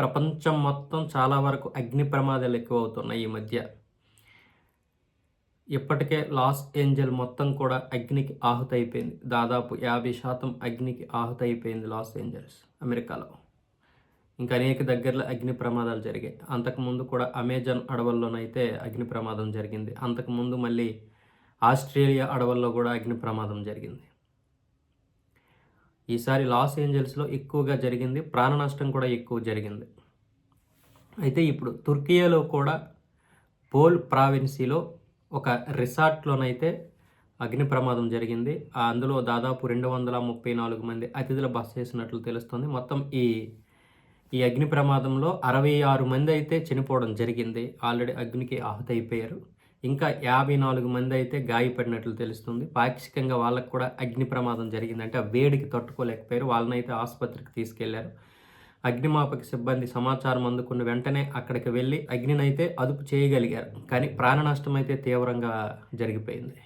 ప్రపంచం మొత్తం చాలా వరకు అగ్ని ప్రమాదాలు ఎక్కువ అవుతున్నాయి ఈ మధ్య. ఇప్పటికే లాస్ ఏంజల్ మొత్తం కూడా అగ్నికి ఆహుతైపోయింది. దాదాపు యాభై శాతం అగ్నికి ఆహుతైపోయింది లాస్ ఏంజల్స్ అమెరికాలో. ఇంకా అనేక దగ్గరలో అగ్ని ప్రమాదాలు జరిగాయి. అంతకుముందు కూడా అమెజాన్ అడవుల్లోనైతే అగ్ని ప్రమాదం జరిగింది. అంతకుముందు మళ్ళీ ఆస్ట్రేలియా అడవుల్లో కూడా అగ్ని ప్రమాదం జరిగింది. ఈసారి లాస్ ఏంజల్స్లో ఎక్కువగా జరిగింది. ప్రాణ నష్టం కూడా ఎక్కువ జరిగింది. అయితే ఇప్పుడు తుర్కియాలో కూడా పోల్ ప్రావిన్సీలో ఒక రిసార్ట్లోనైతే అగ్ని ప్రమాదం జరిగింది. అందులో దాదాపు రెండు వందల ముప్పై నాలుగు మంది అతిథులు బస చేసినట్లు తెలుస్తుంది. మొత్తం ఈ ఈ అగ్ని ప్రమాదంలో అరవై ఆరు మంది అయితే చనిపోవడం జరిగింది. ఆల్రెడీ అగ్నికి ఆహుతైపోయారు. ఇంకా యాభై నాలుగు మంది అయితే గాయపడినట్లు తెలుస్తుంది. పాక్షికంగా వాళ్ళకు కూడా అగ్ని ప్రమాదం జరిగిందంటే ఆ వేడికి తట్టుకోలేకపోయారు. వాళ్ళనైతే ఆసుపత్రికి తీసుకెళ్ళారు. అగ్నిమాపక సిబ్బంది సమాచారం అందుకున్న వెంటనే అక్కడికి వెళ్ళి అగ్నినైతే అదుపు చేయగలిగారు. కానీ ప్రాణ నష్టం అయితే తీవ్రంగా జరిగిపోయింది.